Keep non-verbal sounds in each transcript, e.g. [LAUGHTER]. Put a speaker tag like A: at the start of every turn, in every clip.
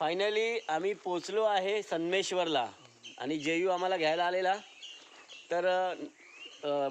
A: Finally आम्ही पोचलो आहे सन्मेश्वरला आणि जेयू आम्हाला घ्यायला आलेला. तर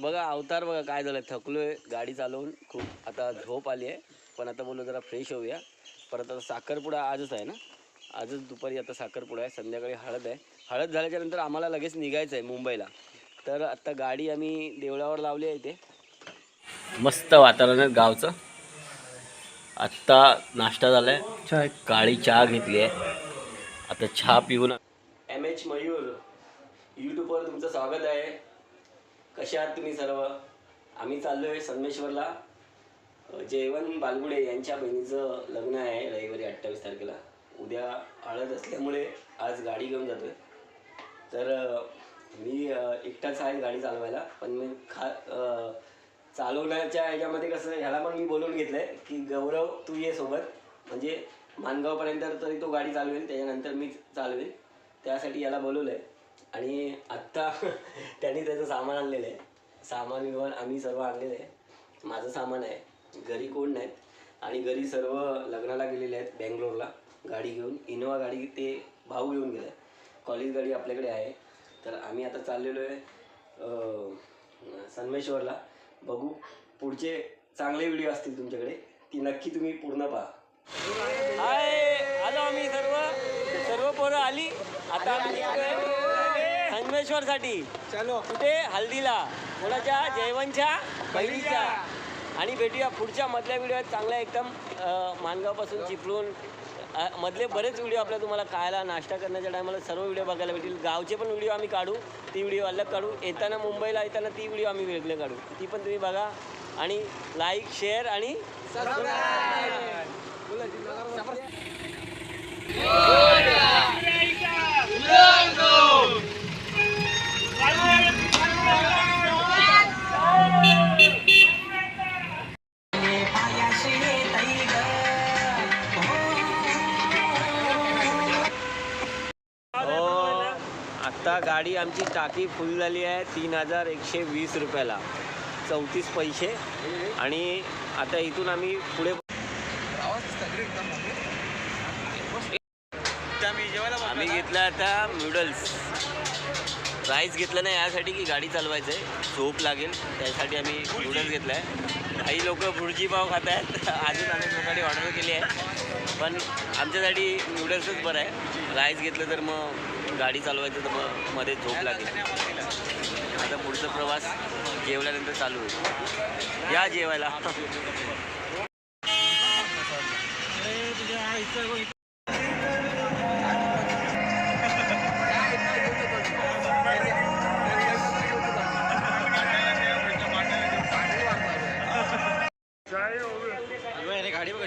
A: बघा अवतार बघा काय झालं. थकलो आहे गाडी चालवून. खूप आता झोप आली आहे. पण आता बोललो जरा फ्रेश होऊया. परत आता साखरपुडा आजच आहे ना? आजच दुपारी आता साखरपुडा आहे. संध्याकाळी हळद आहे. हळद झाल्याच्यानंतर आम्हाला लगेच निघायचं आहे मुंबईला. तर आत्ता गाडी आम्ही देवळावर लावली आहे इथे. मस्त वातावरण आहे गावचं. आत्ता नाश्ता झालाय.
B: चाय
A: काळी चहा घेतली आहे आता चहा पिऊन एम एच मयूर यूट्यूबवर तुमचं स्वागत आहे. कसे आहात तुम्ही सर्व? आम्ही चाललो आहे संगमेश्वरला. अ, जयवंत बालगुडे यांच्या बहिणीचं लग्न आहे रविवारी अठ्ठावीस तारखेला. उद्या हळद असल्यामुळे आज गाडी घेऊन जातोय. तर अ, मी अ, एकटाच आहे गाडी चालवायला पण मी खा अ, चालवण्याच्या ह्याच्यामध्ये कसं ह्याला पण मी बोलवून घेतलंय की गौरव तू ये सोबत. म्हणजे मानगावपर्यंत तरी तो गाडी चालवेल त्याच्यानंतर मी चालवेल. त्यासाठी याला बोलवलं आहे आणि आत्ता [LAUGHS] त्यांनी त्याचं सामान आणलेलं आहे. सामान विमान आम्ही सर्व आणलेलं आहे. माझं सामान आहे. घरी कोण नाहीत. आणि घरी सर्व लग्नाला गेलेले आहेत बँगलोरला. गाडी घेऊन. इनोवा गाडी ते भाऊ घेऊन गेला. कॉलेज गाडी आपल्याकडे आहे. तर आम्ही आता चाललेलो आहे अं, संगमेश्वरला. बघू. पुढचे चांगले व्हिडिओ असतील तुमच्याकडे. ती नक्की तुम्ही पूर्ण पहा. हाय आलो आम्ही सर्व. सर्व पोरं आली. आता आम्ही संगमेश्वर साठी.
B: चलो.
A: कुठे? हल्दीला. कोणाच्या जयवंतच्या बहिणीच्या आणि भेटूया पुढच्या मधल्या व्हिडिओत चांगल्या एकदम अं, माणगावपासून चिपळून मधले बरेच व्हिडिओ आपल्या तुम्हाला खायला नाश्ता करण्याच्या टायमाला सर्व व्हिडिओ बघायला भेटतील. गावचे पण व्हिडिओ आम्ही काढू ती व्हिडिओ अलग काढू. येताना मुंबईला येताना ती व्हिडिओ आम्ही वेगळे काढू. ती पण तुम्ही बघा आणि लाईक शेअर आणि हो बघा गाडी आमची टाकी फुल झाली आहे तीन हजार एकशे वीस रुपयाला. चौतीस पैसे. आणि आता इथून आम्ही पुढे आम्ही घेतला आता नूडल्स राईस घेतलं नाही यासाठी की गाडी चालवायचं आहे झोप लागेल त्यासाठी आम्ही नूडल्स घेतलं आहे काही लोक भुर्जी पाव खात आहेत अजून अनेक लोकांनी ऑर्डर केली आहे. पण आमच्यासाठी नूडल्सच बरं आहे. राईस घेतलं तर मग गाडी चालवायचं तर मग मध्ये झोप लागेल. आता पुढचा प्रवास जेवल्यानंतर चालू होईल. या जेवायला.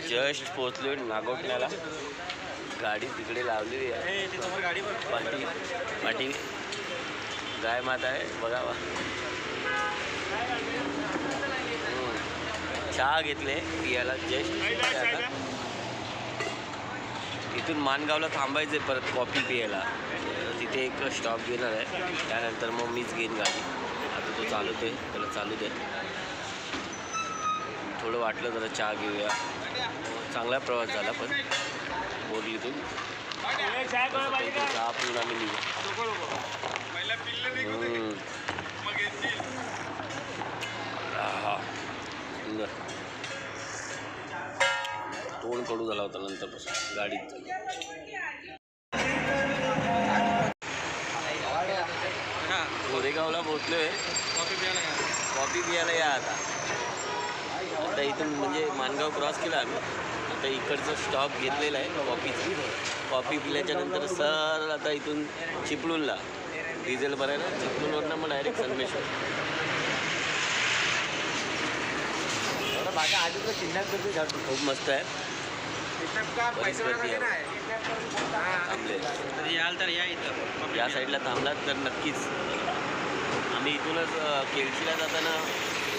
A: जस्ट पोचलो नागोठण्याला. गाडी तिकडे लावलेली आहे. पाठी पाठी गाय माता आहे बघावा हम्म. चहा घेतले पियाला जस्ट इथून मानगावला थांबायचं आहे परत कॉफी पियाला तिथे एक स्टॉप घेणार आहे. त्यानंतर मग मीच घेईन गाडी. आता तो चालवतोय त्याला चालू दे. थोडं वाटलं जरा चहा घेऊया. चांगला प्रवास झाला पण. आहा. सुंदर. तोंड कडू झाला होता नंतरपासून. गाडीत. गोरेगावला पोहोचलोय. कॉफी पियाला या आता. आता इथून म्हणजे मानगाव क्रॉस केला आम्ही. आता इकडचं स्टॉप घेतलेला आहे कॉफीचं. कॉफी पिल्याच्या नंतर सर आता इथून चिपळूणला. डिझेल भरायला चिपळूणवरनं मग डायरेक्ट संगमेश्वर. खूप मस्त आहे.
B: याल तर या इथं.
A: या साईडला थांबलात तर नक्कीच. आम्ही इथूनच केळशीला जाताना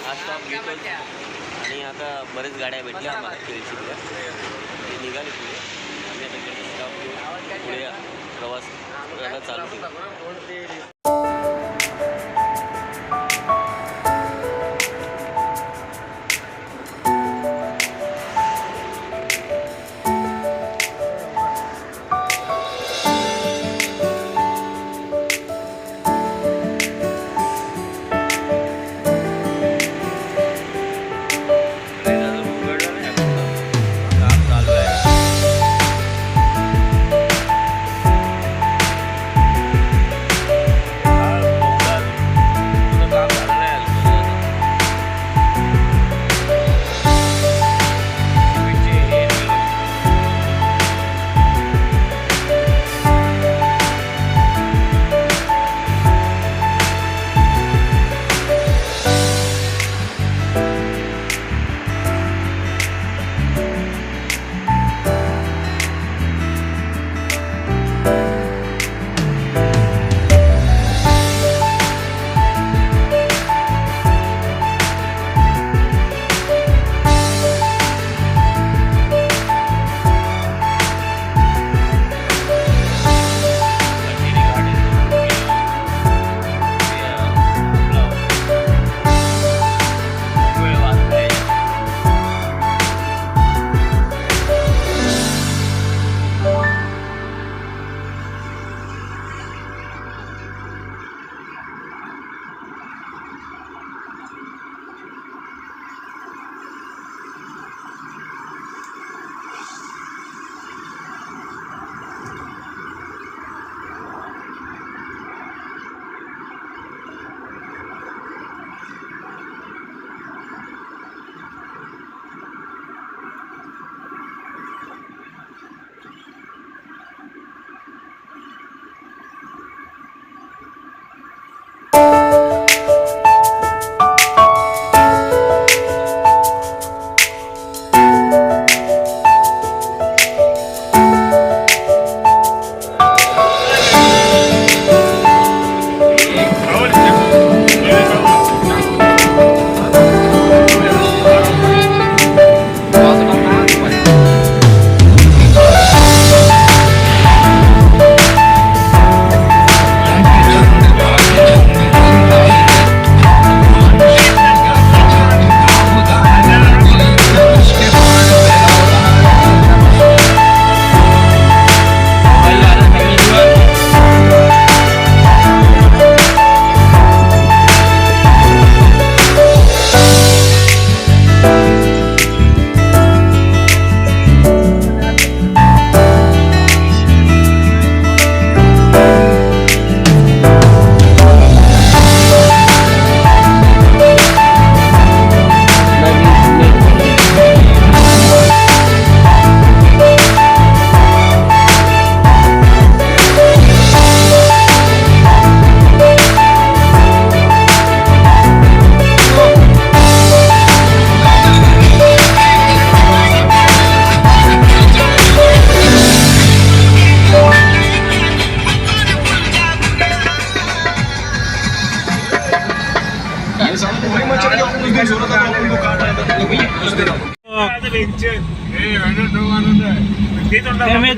A: हा स्टॉप घेतो आणि आता बरेच गाड्या भेटल्या आम्हाला केळशीतल्या ते निघाले पुढे. आम्ही आता स्टॉप घेऊन पुढे प्रवास करायला चालू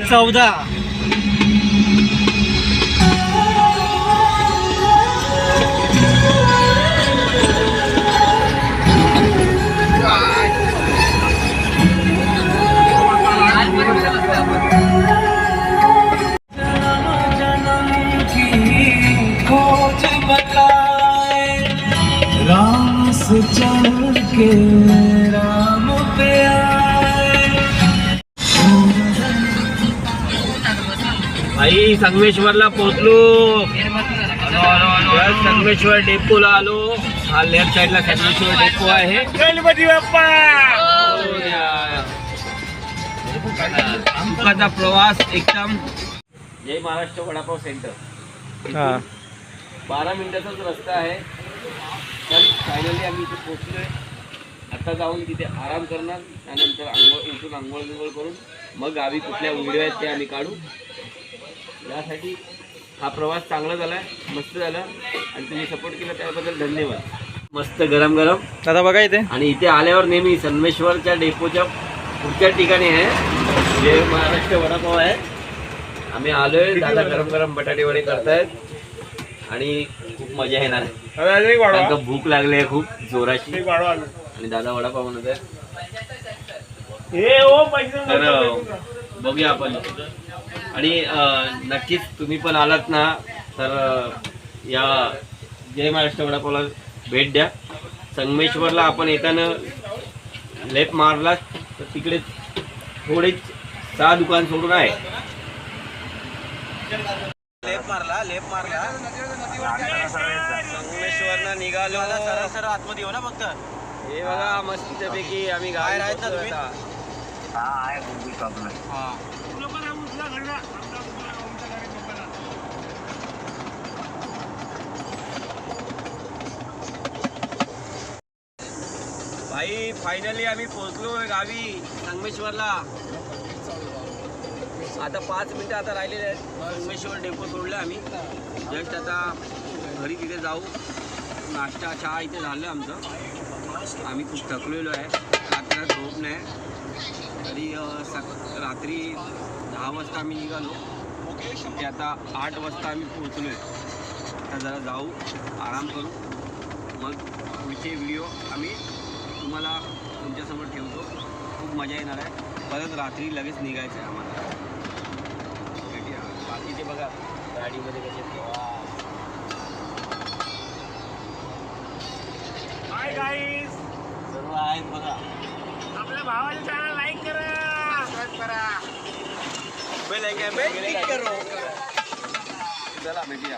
B: चौदा राम से चल के राम पे आए
A: आई संगमेश्वरला पोहोचलो. संगमेश्वर डेपोला आलो. हा लेफ्ट साईडला संगमेश्वर डेपो आहे. सुखाचा प्रवास एकदम. जय महाराष्ट्र वडापाव सेंटर.
B: हा.
A: बारा मिनिटाचाच रस्ता आहे. पण फायनली आम्ही इथे पोहोचलोय. आता जाऊन तिथे आराम करणार. त्यानंतर आंघोळ इथून आंघोळ बिंघोळ करून मग गावी कुठल्या व्हिडिओ आहेत ते आम्ही काढू. यासाठी हा प्रवास चांगला झाला मस्त झाला आणि तुम्ही सपोर्ट केला त्याबद्दल धन्यवाद. मस्त गरम गरम.
B: दादा बघा इथे.
A: आणि इथे आल्यावर नेहमी संगमेश्वरच्या डेपोच्या पुढच्या ठिकाणी आहे जे महाराष्ट्र वडापाव आहे. आम्ही आलोय दादा गरम गरम बटाटे वडे करतायत. आणि खूप मजा येणार आहे. कारण का भूक लागली आहे खूप जोराची. आणि दादा वडापाव म्हणत आहे तर बघूया आपण. आणि नक्कीच तुम्ही पण आलात ना तर या जय महाराष्ट्र वडापावला भेट द्या. संगमेश्वरला आपण येताना लेफ्ट मारला तर तिकडे थोडे सहा दुकान सोडून आहे.
B: लेप मारला लेप मारला.
A: संगमेश्वरनं निघालो.
B: सरळ आतमध्ये येऊ ना फक्त.
A: हे बघा मस्तपैकी आम्ही
B: बाहेर
A: गाडी
B: आहेत ना तुम्ही? हा
A: भाई फायनली आम्ही पोहोचलो गावी संगमेश्वरला. आता पाच मिनिटं आता राहिलेले आहेत. संगमेश्वर डेपो सोडलं आम्ही. जस्ट आता घरी तिथे जाऊ. नाश्ता चहा इथे झालं आमचं. आम्ही खूप थकलेलो आहे. रात्र झोप नाही. तरी सक रात्री दहा वाजता आम्ही निघालो. ते आता आठ वाजता आम्ही पोहोचलो आहे. आता जरा जाऊ आराम करू. मग पुढचे व्हिडिओ आम्ही तुम्हाला तुमच्यासमोर ठेवतो. खूप मजा येणार आहे. परत रात्री लगेच निघायचं आहे आम्हाला. भेटूया. बाकीचे बघा गाडीमध्ये कसे.
B: हाय
A: सर्व आहेत बघा.
B: आपल्या भावाच्या चॅनल लाईक करा. सबस्क्राईब करा.
A: बेल आयकॉन पे क्लिक करो. चला भेटूया.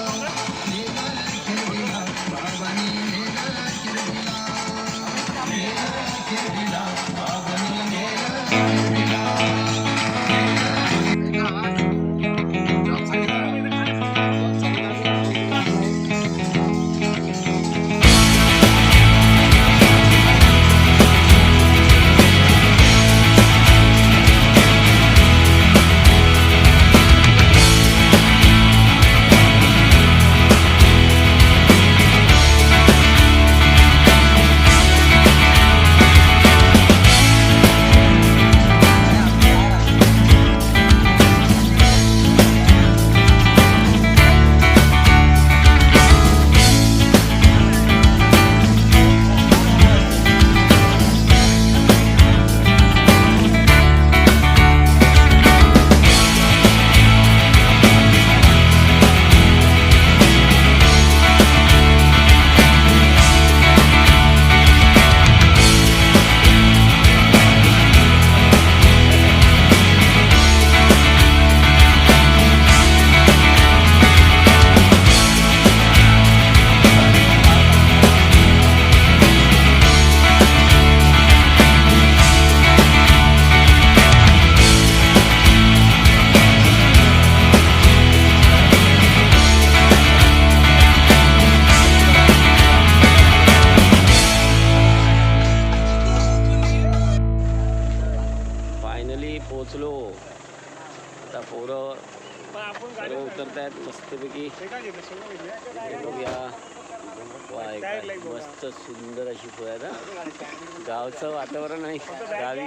A: गावचं वातावरण आहे. गावी.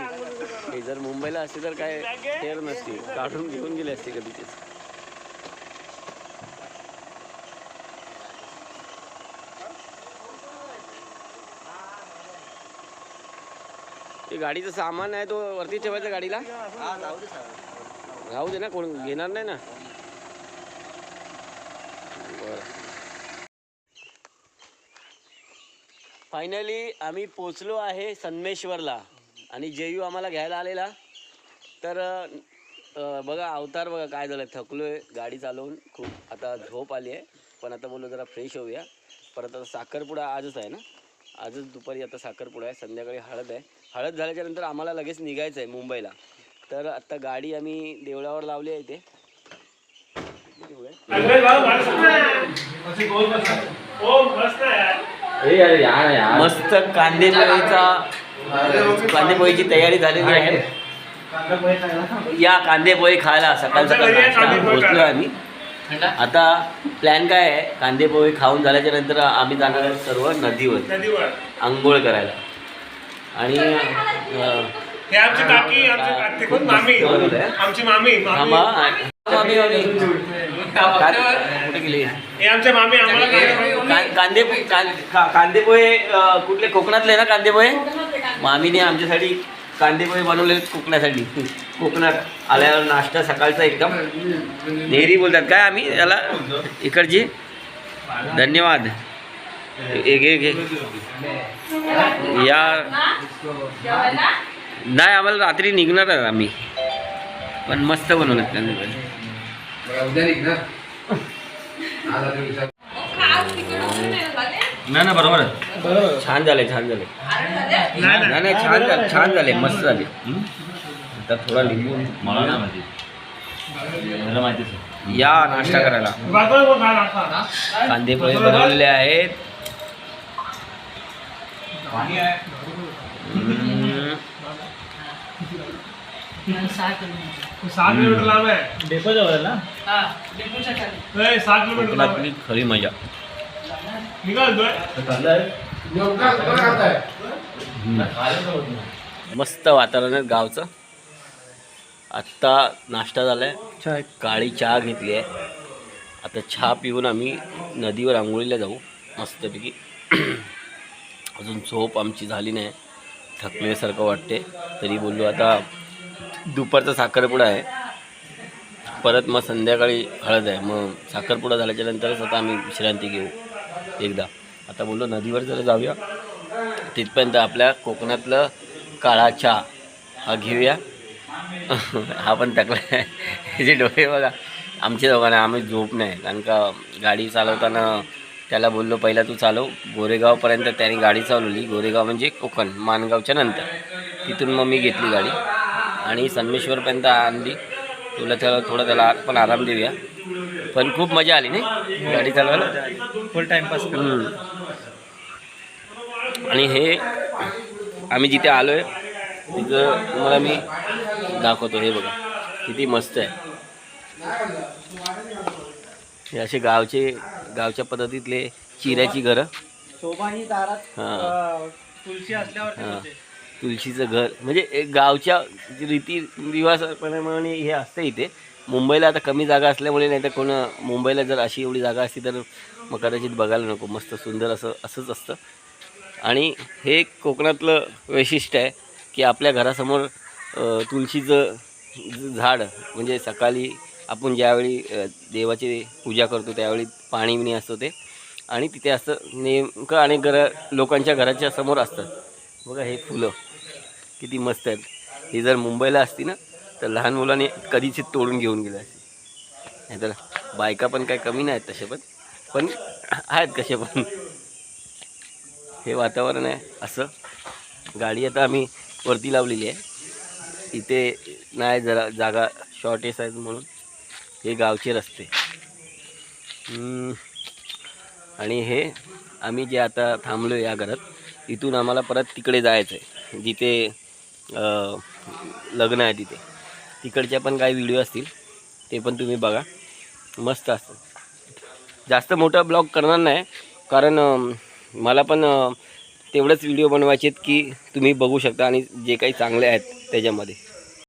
A: हे जर मुंबईला असते तर काय फेर नसते. काढून घेऊन गेले असते कधी तेच ते गाडीचं सामान आहे तो वरती ठेवायचा गाडीला? राहू दे ना कोण घेणार नाही ना. बरं. फायनली आम्ही पोचलो आहे सन्मेश्वरला आणि जेयू आम्हाला घ्यायला आलेला. तर अ, बघा अवतार बघा काय झालं. थकलो आहे गाडी चालवून खूप. आता झोप आली आहे. पण आता बोललो जरा फ्रेश होऊया. परत आता साखरपुडा आजच आहे ना? आजच दुपारी आता साखरपुडा आहे. संध्याकाळी हळद आहे. हळद झाल्याच्यानंतर आम्हाला लगेच निघायचं आहे मुंबईला. तर आता गाडी आम्ही देवळावर लावली आहे इथे. आहे?
B: मस्त आहे.
A: मस्त कांदे पोळीचा कांदे पोळीची तयारी झालेली आहे. या कांदे पोळी खायला सकाळ सकाळ पोहोचलो. आम्ही. आता प्लॅन काय आहे? कांदे पोळी खाऊन झाल्याच्यानंतर आम्ही जाणार सर्व नदीवर.
B: नदीवर.
A: आंघोळ करायला. आणि
B: हे आमची काकी आमची कोण? मामी. आमची मामी मामी.
A: मामी. मामी का- कुठे गेली?
B: हे आमच्या मामी आम्हाला
A: कांदे कां- का- कांदे पोहे अं, कुठले? कोकणातले ना कांदे पोहे मामीने आमच्यासाठी कांदे पोहे बनवले कोकणासाठी. कोकणात आल्यावर नाश्ता सकाळचा एकदम. नेहरी बोलतात. काय आम्ही? याला इकडची? धन्यवाद. एक एक एक. या नाही आम्हाला रात्री निघणार आहे आम्ही. पण मस्त
C: आधी विचार
A: नाही ना बरोबर छान झाले छान झाले.
B: नाही
A: नाही. छान झाले छान झाले मस्त झाले. आता थोडा लिंबू
D: मला नाही माहिती. मला माहितीच आहे.
A: या नाश्ता करायला? कांदे पोहे बनवलेले आहेत.
B: सहा किलोमीटर. लांब आहे.
D: डेपो जवळ ना?
B: ए, सहा किलोमीटर लांब आहे.
A: कोकणातली खरी मजा. मस्त वातावरण आहे गावचं. आत्ता नाश्ता झालाय. काळी चहा घेतली आहे. आता चहा पिऊन आम्ही नदीवर आंघोळीला जाऊ मस्तपैकी. अजून झोप आमची झाली नाही. थकल्यासारखं वाटते तरी बोललो आता दुपारचा साखरपुडा आहे. परत मग संध्याकाळी हळद आहे. मग साखरपुडा झाल्याच्या नंतरच आता आम्ही विश्रांती घेऊ एकदा. आता बोललो नदीवर जरा जाऊया. तिथपर्यंत आपल्या कोकणातलं काळा चहा हा घेऊया. हा पण टाकला आहे. ह्याचे डोळे बघा. आमच्या दोघांना आम्ही झोप नाही. कारण का गाडी चालवताना त्याला बोललो पहिला तू चालव. गोरेगावपर्यंत त्याने गाडी चालवली. गोरेगाव म्हणजे कोकण मानगावच्या नंतर. तिथून मग मी घेतली गाडी. आणि संमेश्वरपर्यंत आणली. तुला त्याला थोडा त्याला पण आराम देऊया. पण खूप मजा आली नाही? गाडी चालवायला?
D: Full
A: timepass. आणि हे आम्ही जिथे आलो आहे तिथं तुम्हाला मी दाखवतो. हे बघा किती मस्त आहे. हे असे गावचे गावच्या पद्धतीतले चिऱ्याची घरं. हां
D: तुळशी असल्यावर
A: हां. तुळशीचं घर. म्हणजे एक गावच्या रीती रिवाजाप्रमाणे हे असतं इथे. मुंबईला आता कमी जागा असल्यामुळे नाही तर कोण मुंबईला जर अशी एवढी जागा असती तर मग कदाचित बघायला नको. मस्त सुंदर असं असंच असतं. आणि हे कोकणातलं वैशिष्ट्य आहे की आपल्या घरासमोर तुळशीचं झाड म्हणजे सकाळी आपण ज्यावेळी देवाची पूजा करतो त्यावेळी पाणी बिणी असतं ते. आणि तिथे असं नेमकं आणि घरा लोकांच्या घराच्या समोर असतं बघा हे फुलं किती मस्त आहेत. ही जर मुंबईला असती ना तर लहान मुलांनी कधीच तोडून घेऊन गेलं असते नाहीतर बायका पण काय कमी नाहीत तसे पण पण आहेत कसे पण. हे वातावरण आहे असं. गाडी आता आम्ही वरती लावलेली आहे. इथे नाही जरा जागा शॉर्टेज आहेत म्हणून. हे गावचे रस्ते. आणि हे आम्ही जे आता थांबलो या घरात इथून आम्हाला परत तिकडे जायचं आहे जिथे लग्न आहे तिथे. तिकडच्या पण काही व्हिडिओ असतील ते पण तुम्ही बघा. मस्त असतं. जास्त मोठा ब्लॉग करणार नाही कारण मला पण तेवढंच व्हिडिओ बनवायचे आहेत की तुम्ही बघू शकता आणि जे काही चांगले आहेत त्याच्यामध्ये.